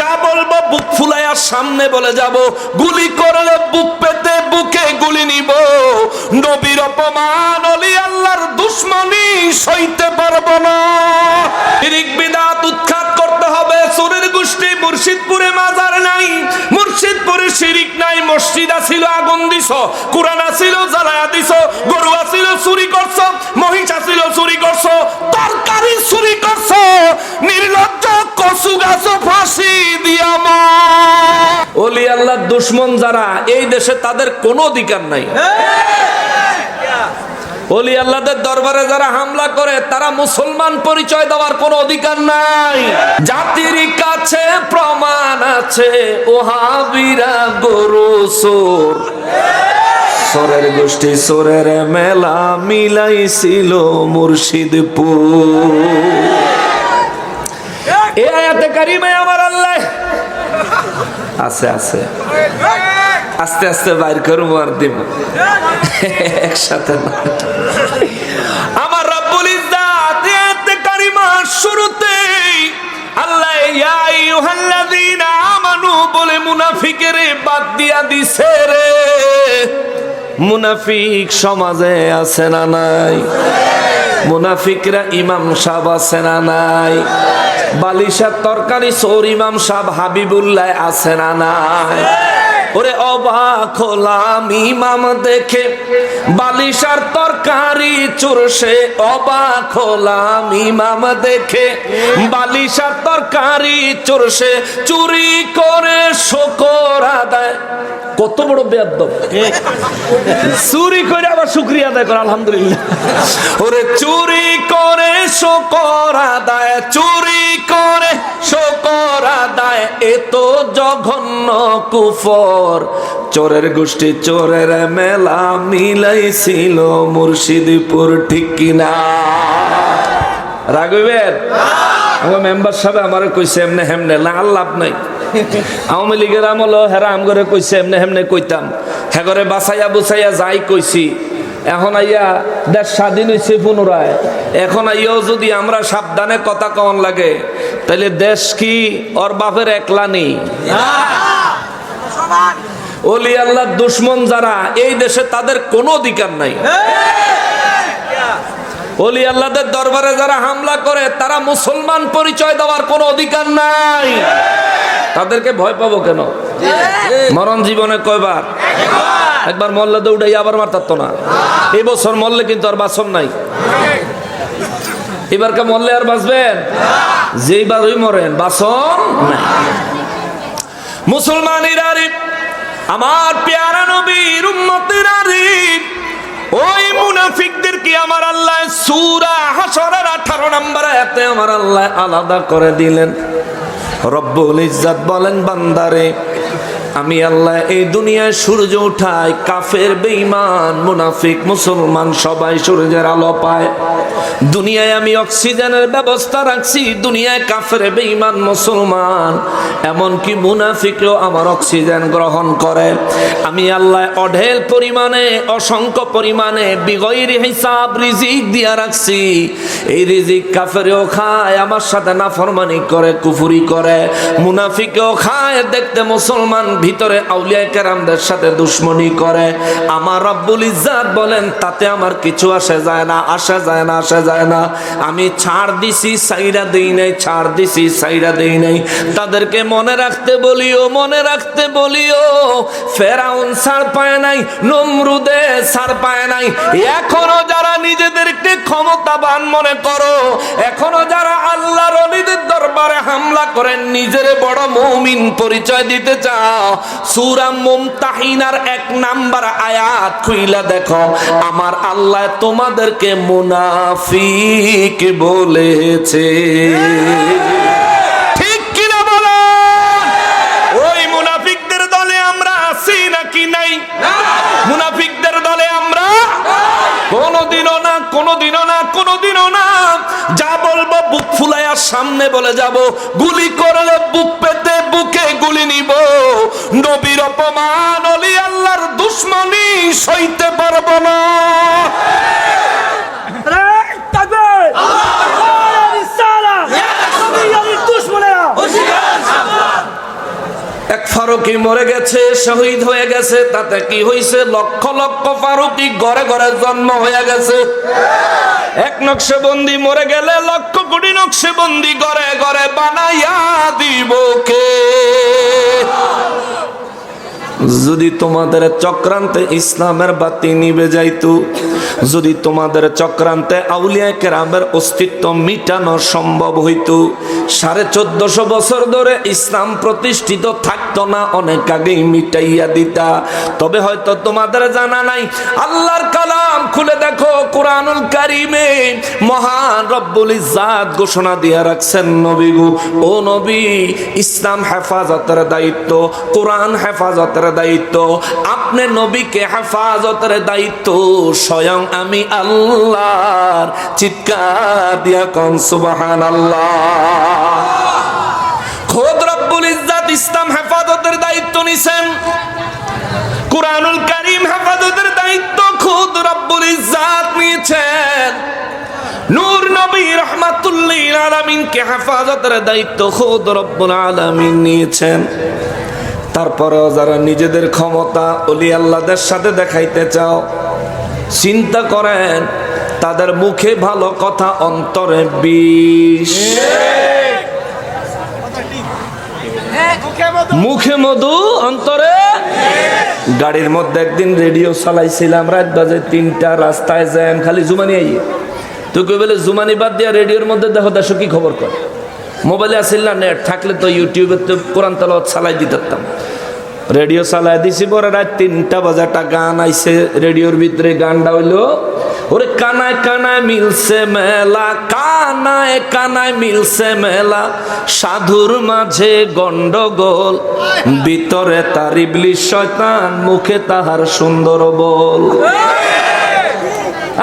যা বলব বুক ফুলাইয়া সামনে বলে যাব। গুলি করলে বুক পেতে বুকে গুলি নিব। নবীর অপমান অলি আল্লাহর দুশ্মনী সইতে পারব না। বিদাত উৎখাত করতে হবে। সুরের গোষ্ঠী মুর্শিদপুরে মাজার নাই। মুর্শিদপুরে শিরিক নাই। মসজিদ আছিল আগুন দিছ। কোরআন আছিল জ্বালায়া দিছ। গরু আছিল, চুরি করছ। মহিষ আছিল, চুরি করছ। তরকারি চুরি করছ। নির্লজ্জ কচু গাছ ফাঁসি। দুশ্মন যারা, এই দেশে তাদের কোনো অধিকার নাই। অলি আল্লাহদের দরবারে যারা হামলা করে, তারা মুসলমান পরিচয় দেওয়ার কোনো অধিকার নাই। জাতির কাছে প্রমাণ আছে, ওহাবিরা গরু সোর সোরের গোষ্ঠী সোরের মেলা মিলাইছিল মুর্শিদপুর। এ আয়াতে কারিমে আমার আল্লাহ আছে আছে। আস্তে আস্তে বাইর করব আর দিব। একসাথে আমার রব্বুল ইজ্জাত, এতে কারিমার শুরুতেই আল্লাহ ইয়া আইয়ুহাল্লাযীনা আমানু বলে মুনাফিকের বাদ দিয়া দিছে রে। মুনাফিক সমাজে আছে না নাই? মুনাফিকরা ইমাম সাহেব আছে না নাই? বালিশার তরকারি সৌর ইমাম সাহেব হাবিবুল্লাহ আছে না নাই? ওরে অবাক হলাম ইমাম দেখে বালিশার তরকারি চুরসে অবাক হলাম ইমাম দেখে বালিশার তরকারি চুরসে চুরি করে শকর আদায়। কত বড় বেয়াদব। চুরি করে আবার শুক্রিয়া আদায় করে আলহামদুলিল্লাহ। ওরে চুরি করে শকর আদায় চুরি করে শকর আদায়, এ তো জঘন্য কুফর। চোরের গোষ্ঠী চোরের মেলা মিলাইছিল, মুর্শিদপুর ঠিক কিনা? রাগবেন আমার মেম্বার সাহেব আমার কইছে, এমনে হেমনে, না আল্লাভ নাই। আওয়ামী লীগের আমল হেরা আম করে কইছে, এমনে হেমনে কইতাম। করে বাসাইয়া বুসাইয়া যাই কইছি। এখন আইয়া দেশ স্বাধীন হয়েছে পুনরায়। এখন আইয়াও যদি আমরা সাবধানে কথা কন লাগে তাহলে দেশ কি ওর বাপের একলা নেই? ওলি আল্লাহ দুশ্মন যারা, এই দেশে তাদের কোনো অধিকার নাই। অলি আল্লাহদের দরবারে যারা হামলা করে, তারা মুসলমান পরিচয় দেওয়ার কোনো অধিকার নাই। তাদেরকে ভয় পাবো কেন? মরণ জীবনে কয়বার? একবার মরলে তো উঠাই আবার মারতার না। এই বছর মরলে কিন্তু আর বাসন নাই। এবার কে মরলে আর বাঁচবেন? যেইবারই মরেন বাসন নাই। মুসলমানের আরিফ আমার পেয়ারা নবীর উম্মতের আরিফ ওই মুনাফিকদের কি আমার আল্লাহ সূরা হাসরের 18 নম্বর আয়াতে আমার আল্লাহ আলাদা করে দিলেন? রব্বুল ইজ্জাত বলেন বান্দারে আমি আল্লাহ এই দুনিয়ায় সূর্য উঠাই কাফের, বেঈমান, মুনাফিক, মুসলমান, সবাই সূর্যের আলো পায়। দুনিয়ায় আমি অক্সিজেনের ব্যবস্থা রাখছি, দুনিয়ায় কাফের, বেঈমান, মুসলমান, এমনকি মুনাফিকও আমার অক্সিজেন গ্রহণ করে। আমি আল্লাহ অঢেল পরিমাণে, অসংখ্য পরিমাণে বিগৈর হিসাব রিজিক দিয়া রাখছি। এই রিজিক কাফেরেও খায়, আমার সাথে নাফরমানি করে, কুফুরি করে। মুনাফিকেও খায়, দেখতে মুসলমান ভিতরে আউলিয়া কেরামদের সাথে দুশ্মনী করে। আমার রব্বুল ইজ্জাত বলেন, তাতে আমার কিছু আসে যায় না, আসে যায় না, আসে যায় না। আমি ছাড় দিছি, সাইরা দেই নাই, ছাড় দিছি, সাইরা দেই নাই। তাদেরকে মনে রাখতে বলিও, মনে রাখতে বলিও, ফেরাউন ছাড় পায় নাই, নমরুদে ছাড় পায় নাই। এখনও যারা নিজেদেরকে ক্ষমতাবান মনে করো, এখনও যারা হামলা করেন, নিজের বড় মৌমিন পরিচয় দিতে চাও। সূরা মুমতাহিনার এক নাম্বার আয়াত খুইলা দেখো, আমার আল্লাহ তোমাদেরকে মুনাফিক বলেছে। সামনে বলে যাব, গুলি করলে বুক পেতে বুকে গুলি নিব। নবীর অপমান অলি আল্লাহর দুশ্মনী সইতে পারব না। ফারুকি মরে গেছে, শহীদ হয়ে গেছে, তাতে কি হইছে? লক্ষ লক্ষ ফারুকি ঘরে ঘরে জন্ম হয়ে গেছে। এক নকশবন্দি মরে গেলে লক্ষ কোটি নকশবন্দি ঘরে ঘরে বানাইয়া দিব কে? যদি তোমাদের চক্রান্তে ইসলামের বাতি নিবে যাইতো, যদি তোমাদের চক্রান্তে আউলিয়া কেরামের অস্তিত্ব মিটানো সম্ভব হইতো, সাড়ে চোদ্দশো বছর ধরে ইসলাম প্রতিষ্ঠিত থাকতো না, অনেক আগেই মিটাইয়া দিতা। তবে হয়তো তোমাদের জানা নাই, আল্লাহর কালাম খুলে দেখো, কোরআনুল কারিমে মহান রব্বুল ইজ্জাত ঘোষণা দিয়ে রাখছেন নবী গো। ও নবী, ইসলাম হেফাজতের দায়িত্ব, কোরআন হেফাজতের দায়িত্ব। আপনি নবীকে হেফাজতের দায়িত্ব। স্বয়ং আমি আল্লাহর চিৎকার দিয়া কন সুবাহান আল্লাহ ইসলাম হেফাজতের দায়িত্ব নিছেন। হেফাজতের দায়িত্ব রব্বুল নিয়েছেন। নূর নবী রহমাতুল্লিল আলামিনকে হেফাজতের দায়িত্ব খুদ রব্বুল আলামিন নিয়েছেন। তারপরেও যারা নিজেদের ক্ষমতা অলি আল্লাদের সাথে দেখাইতে চাও, চিন্তা করেন, তাদের মুখে ভালো কথা অন্তরে বিষ। মুখে মধু অন্তরে গাড়ির মধ্যে একদিন রেডিও চালাইছিলাম, রাত বাজে তিনটা, রাস্তায় জ্যাম খালি জুমানি আইয়ে। তুই কই বলে জুমানি বাদ দিয়া রেডিওর মধ্যে দেখো দেশো কি খবর কর মোবাইলে আসিল না, নেট থাকলে তো ইউটিউবে তো কোরআন তালাওয়াত চালাই দিতাম রেডিও চালাই দিছি, পরে রাত তিনটা বাজে একটা গান আইছে, রেডিওর ভিতরে গানটা হইল, ওরে কানায় কানায় মিলছে মেলা, কানায় কানায় মিলছে মেলা, সাধুর মাঝে গন্ডগোল, ভিতরে তার ইবলিশ শয়তান, মুখে তাহার সুন্দর বল।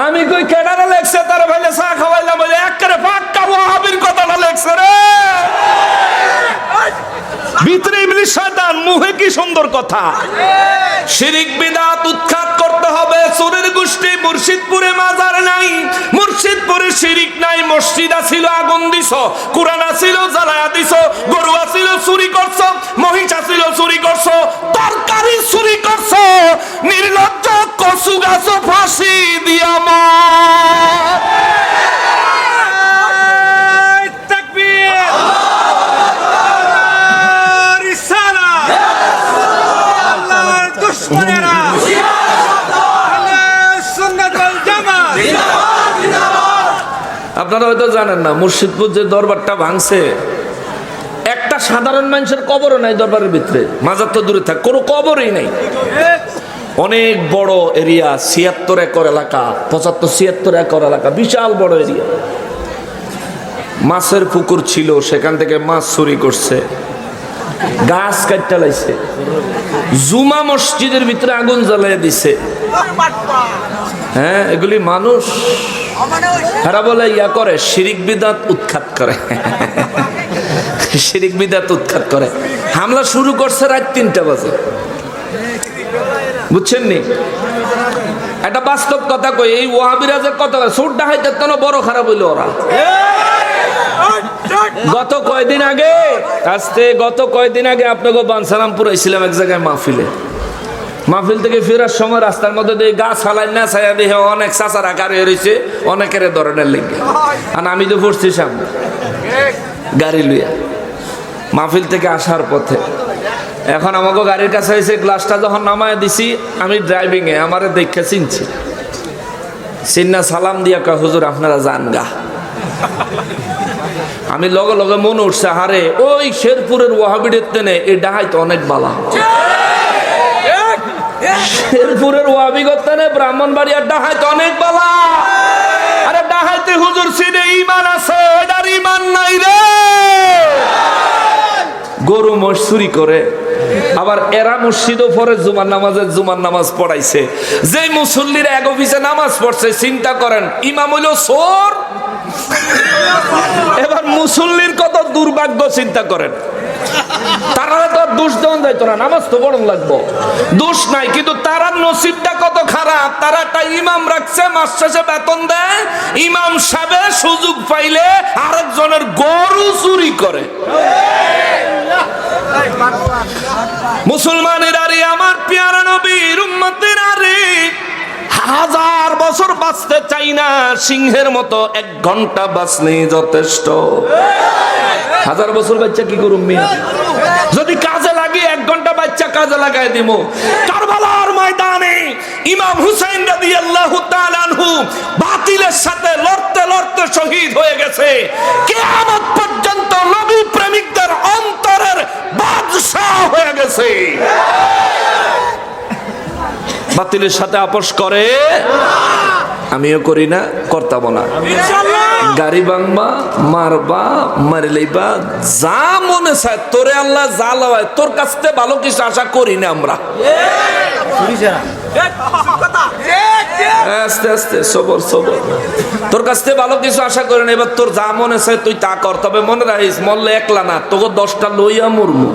আমি কই কেডারে লেখছে তার ভাইলে চা খাওয়াইলাম বলে একেবারে পাক্কা ওয়াহাবির কথাটা লেখছে রে। ভিতরে ইবলিশ শয়তান মুখে কি সুন্দর কথা। শিরিক বিদাত উৎখাত করতে হবে, চোরের গোষ্ঠী মুর্শিদপুরে মাজার নাই। মুর্শিদপুরে শিরিক নাই, মসজিদ আছিল, আগুন দিছ, কোরআন আছিল, জ্বালায়া দিছ, গরু আছিল, চুরি করছ, মহিষ আছিল, চুরি করছ, তরকারি চুরি করছ, নির্লজ্জ কচু গাছ ফাঁসি দিয়া আপনারা হয়তো জানেন না, মুর্শিদপুর যে দরবারটা ভাঙছে, একটা সাধারণ মানুষের কবরও নাই দরবারের ভিতরে। মাজার তো দূরে থাক, কোনো কবরই নাই। অনেক বড় এরিয়া, ছিয়াত্তর একর এলাকা, পঁচাত্তর, ছিয়াত্তর একর এলাকা, বিশাল বড় এরিয়া। মাছের পুকুর ছিল, সেখান থেকে মাছ চুরি করছে। গাছ কাটতে লাইছে জুমা মসজিদের ভিতরে আগুন জ্বালিয়ে দিছে। হ্যাঁ এগুলি মানুষ। এরা বলে, ইয়া করে, শিরিক বিদাত উৎখাত করে। শিরিক বিদাত উৎখাত করে। হামলা শুরু করছে রাত তিনটা বাজে। বুঝছেন নি একটা বাস্তব কথা কই, এই ওয়াহাবিরাজের কথা সুরটা হাইতে কেন বড় খারাপ হইল ওরা। গত কয়দিন আগে, আজকে গত কয়দিন আগে আপনাকে বানসালামপুর আইছিলাম এক জায়গায় মাহফিলে। মাহফিল থেকে ফেরার সময় রাস্তার মধ্যে দিয়ে গাছ হালাই না ছায়া দিয়ে অনেক চাচার হয়ে রয়েছে, অনেকের ধরনের লেগে। আর আমি তো পড়ছি সামনে। গাড়ি লইয়া। মাহফিল থেকে আসার পথে। এখন আমাকে গাড়ির কাছে এসে গ্লাসটা যখন নামায় দিছি, আমি ড্রাইভিং এ আমার দেখে চিনছি। চিন্না সালাম দিয়া কয়, হুজুর, আপনারা যান গা। আমি লগে লগে মনে উঠছে হারে ওই শেরপুরের ওয়াহাবিডের তেনে এই ডাহাই তো অনেক বালা শেরপুরের ওয়াবিগত তেনে ব্রাহ্মণবাড়িয়ার ডাহাই তো অনেক বালা। আরে ডাহাইতে হুজুর সিনে ইমান আছে, এটার ইমান নাই রে। গরু মোষ করে, আবার এরা মসজিদও পরে জুমার নামাজে জুমার নামাজ পড়াইছে। যে মুসল্লিরা এক অফিসে নামাজ পড়ছে, চিন্তা করেন, ইমাম হইল সোর এবার মুসল্লির কত দুর্ভাগ্য, চিন্তা করেন। তারা আর দোষ দেওয়া যাইতো না নামাজ তো বরং লাগবো। দোষ নাই, কিন্তু তারা নসিবটা কত খারাপ? তারা একটা ইমাম রাখছে, মাস শেষে বেতন দেয়, ইমাম সাহেব সুযোগ পাইলে আরেকজনের গরু চুরি করে। মুসলমানের আরে, আমার পেয়ারা নবীর উম্মতের আরে, হাজার বছর বাঁচতে চাই না, সিংহের মতো এক ঘণ্টা বাঁচলেই যথেষ্ট। হাজার বছর বাচ্চা কি করুম মিয়া? যদি কাজে লাগে, এক ঘণ্টা বাচ্চা কাজে লাগাই দিব কারবালার ময়দানে ইমাম হুসাইন রাদিয়াল্লাহু তাআলা আনহু বাতিলের সাথে লড়তে লড়তে শহীদ হয়ে গেছে। কিয়ামত পর্যন্ত নবী প্রেমিকদের অন্তরের বাদশা হয়ে গেছে। বাতিলের সাথে আপোষ করে, আমিও করি না করতাম না। গাড়ি ভাঙবা, মারবা, মারি লইবা, যা মনে চায়, তোরে আল্লাহ যা লওয়ায়, তোর কাছ থেকে ভালো কিছু আশা করি না আমরা। আস্তে আস্তে, সবর সবর। তোর কাছ থেকে ভালো কিছু আশা করি না, এবার তোর যা মনে চায় তুই তা কর। তবে মনে রাখিস, মরলে একলা না, তোকে দশটা লইয়া মরমু।